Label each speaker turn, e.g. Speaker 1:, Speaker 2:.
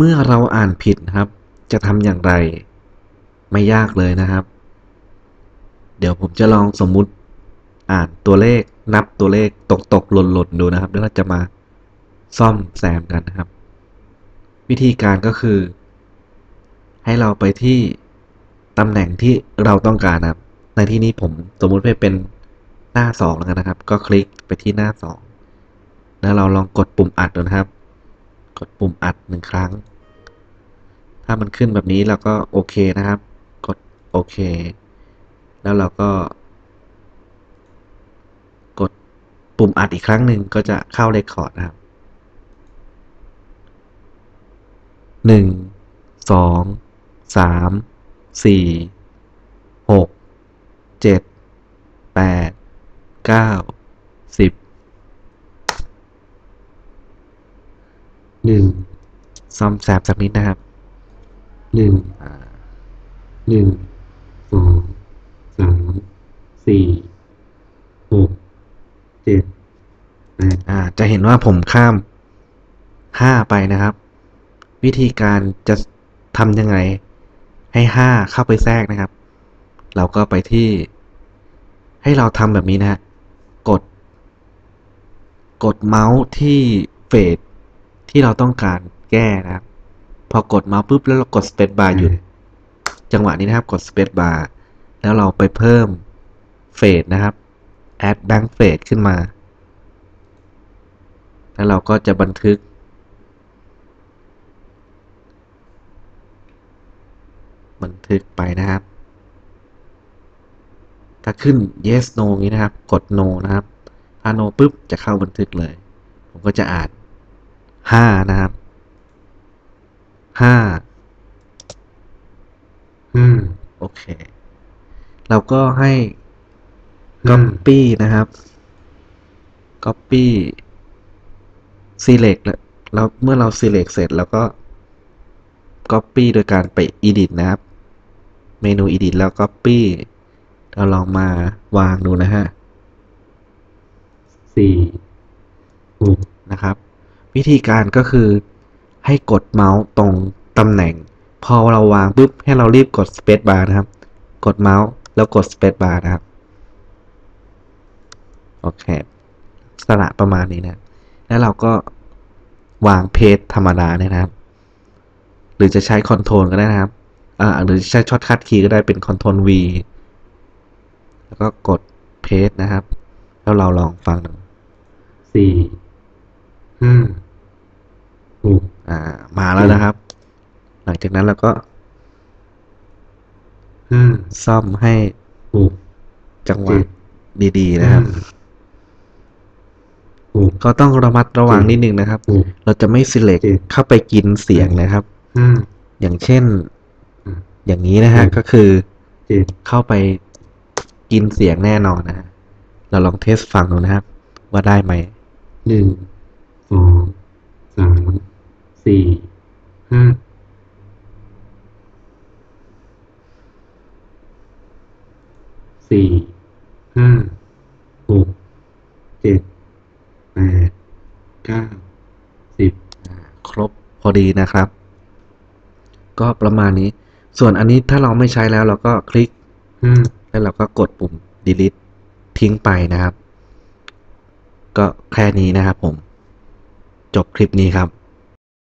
Speaker 1: เมื่อเราอ่านผิดนะครับ จะทำอย่างไร ไม่ยากเลยนะครับ เดี๋ยวผมจะลองสมมุติอ่านตัวเลขนับตัวเลขตกตกหล่นหล่นดูนะครับ แล้วเราจะมาซ่อมแซมกันนะครับ วิธีการก็คือ ให้เราไปที่ตำแหน่งที่เราต้องการนะครับ ในที่นี้ผมสมมุติไปเป็นหน้าสองแล้วกันนะครับ ก็คลิกไปที่หน้าสองแล้วเราลองกดปุ่มอัดดูนะครับ กดปุ่มอัดหนึ่งครั้ง ถ้ามันขึ้นแบบนี้เราก็โอเคนะครับ กดโอเค แล้วเราก็ กดปุ่มอัดอีกครั้งหนึ่งก็จะเข้าเรคคอร์ดนะครับหนึ่งสองสามสี่หกเจ็ดแปดเก้าสิบ หนึ่งซ่อมแซมสักนิดนะครับหนึ่งหนึ่งสองสามสี่หกเจ็ดแปดอ่า จะเห็นว่าผมข้ามห้าไปนะครับ วิธีการจะทำยังไง ให้ห้าเข้าไปแทรกนะครับ เราก็ไปที่ ให้เราทำแบบนี้นะ กด กดเมาส์ที่เฟส ที่เราต้องการแก้นะครับ พอกดเมาส์ปุ๊บแล้วเรากด space bar หยุด จังหวะนี้นะครับกด space bar แล้วเราไปเพิ่มเฟสนะครับ add bank fade ขึ้นมา แล้วเราก็จะบันทึก บันทึกไปนะครับ ถ้าขึ้น yes no นี้นะครับ กด no นะครับถ้า no ปุ๊บจะเข้าบันทึกเลย ผมก็จะอ่าน ห้านะครับห้าห้าโอเค เราก็ให้ copy นะครับ copy select แล้วแล้วเมื่อเรา select เสร็จแล้วก็ copy โดยการไป edit นะครับ เมนู edit แล้ว copy เราลองมาวางดูนะฮะสี่หกนะครับ วิธีการก็คือ ให้กดเมาส์ตรงตำแหน่ง พอเราวางปุ๊บให้เรารีบกด space bar นะครับ กดเมาส์แล้วกด space bar นะครับ โอเคสระประมาณนี้นะ แล้วเราก็วางเพจธรรมดาเนี่ยนะครับ หรือจะใช้คอนโทรลก็ได้นะครับอ่าหรือใช้ช็อตคัทคีย์ก็ได้เป็นคอนโทรล V แล้วก็กดเพจนะครับ แล้วเราลองฟังดูสี่ห้า อ่า มาแล้วนะครับ หลังจากนั้นเราก็ห้าซ่อมให้หกจังหวะดีๆนะครับก็ต้องระมัดระวังนิดนึงนะครับ เราจะไม่ select เข้าไปกินเสียงนะครับอย่างเช่น อย่างนี้นะฮะ ก็คือเข้าไปกินเสียงแน่นอนนะฮะ เราลองเทสฟังดูนะครับ ว่าได้ไหมหนึ่งสองสาม สี่ห้าสี่ห้าหกเจ็ดแปดเก้าสิบครบพอดีนะครับ ก็ประมาณนี้ ส่วนอันนี้ถ้าเราไม่ใช้แล้วเราก็คลิกแล้วเราก็กดปุ่ม delete ทิ้งไปนะครับ ก็แค่นี้นะครับผม จบคลิปนี้ครับ